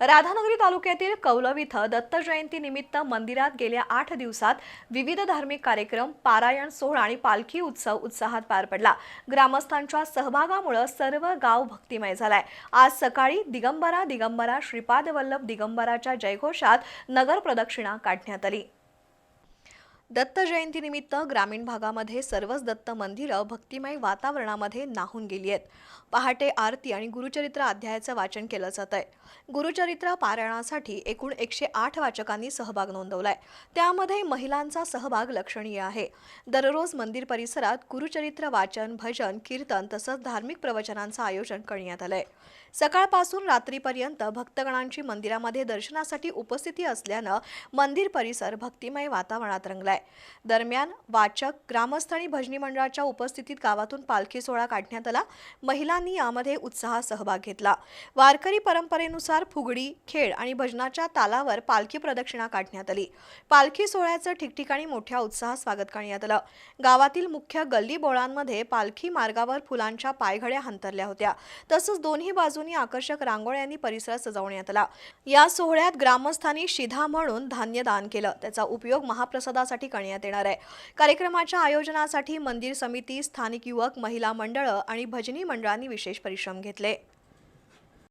राधानगरी तालुक्यातील कौलव इथं दत्त मंदिरात गेल्या आठ दिवसात विविध धार्मिक कार्यक्रम पारायण सोहळा आणि पालखी उत्सव उत्साहात पार पडला. ग्रामस्थांच्या सहभागामुळे सर्व गाव भक्तिमय झालाय. आज सकाळी दिगंबरा दिगंबरा श्रीपाद वल्लभ दिगंबराच्या जयघोषात नगर प्रदक्षिणा काढण्यात आली. दत्त जयंतीनिमित्त ग्रामीण भागामध्ये सर्वच दत्त मंदिरं भक्तिमय वातावरणामध्ये नाहून गेली आहेत. पहाटे आरती आणि गुरुचरित्र अध्यायाचं वाचन केलं जात आहे गुरुचरित्र पारायणासाठी एकूण एकशे आठ वाचकांनी सहभाग नोंदवलाय. त्यामध्ये महिलांचा सहभाग लक्षणीय आहे. दररोज मंदिर परिसरात गुरुचरित्र वाचन भजन कीर्तन तसंच धार्मिक प्रवचनांचं आयोजन करण्यात आलंय. सकाळपासून रात्रीपर्यंत भक्तगणांची मंदिरामध्ये दर्शनासाठी उपस्थिती असल्यानं मंदिर परिसर भक्तिमय वातावरणात रंगलाय. दरम्यान वाचक ग्रामस्थ आणि भजनी मंडळाच्या उपस्थितीत गावातून पालखी सोहळा काढण्यात आला. महिलांनी यामध्ये उत्साहात सहभाग घेतला. वारकरी परंपरेनुसार फुगडी खेळ आणि भजनाच्या तालावर पालखी प्रदक्षिणा काढण्यात आली. पालखी सोहळ्याचं ठिकठिकाणी मोठ्या उत्साहात स्वागत करण्यात आलं. गावातील मुख्य गल्ली बोळांमध्ये पालखी मार्गावर फुलांच्या पायघड्या हंतरल्या होत्या. तसंच दोन्ही बाजूनी आकर्षक रांगोळ्यांनी परिसर सजवण्यात आला. या सोहळ्यात ग्रामस्थांनी शिधा म्हणून धान्य दान केलं. त्याचा उपयोग महाप्रसादासाठी करण्यात येणार आहे. कार्यक्रमाच्या आयोजनासाठी मंदिर समिती स्थानिक युवक महिला मंडळं आणि भजनी मंडळांनी विशेष परिश्रम घेतले.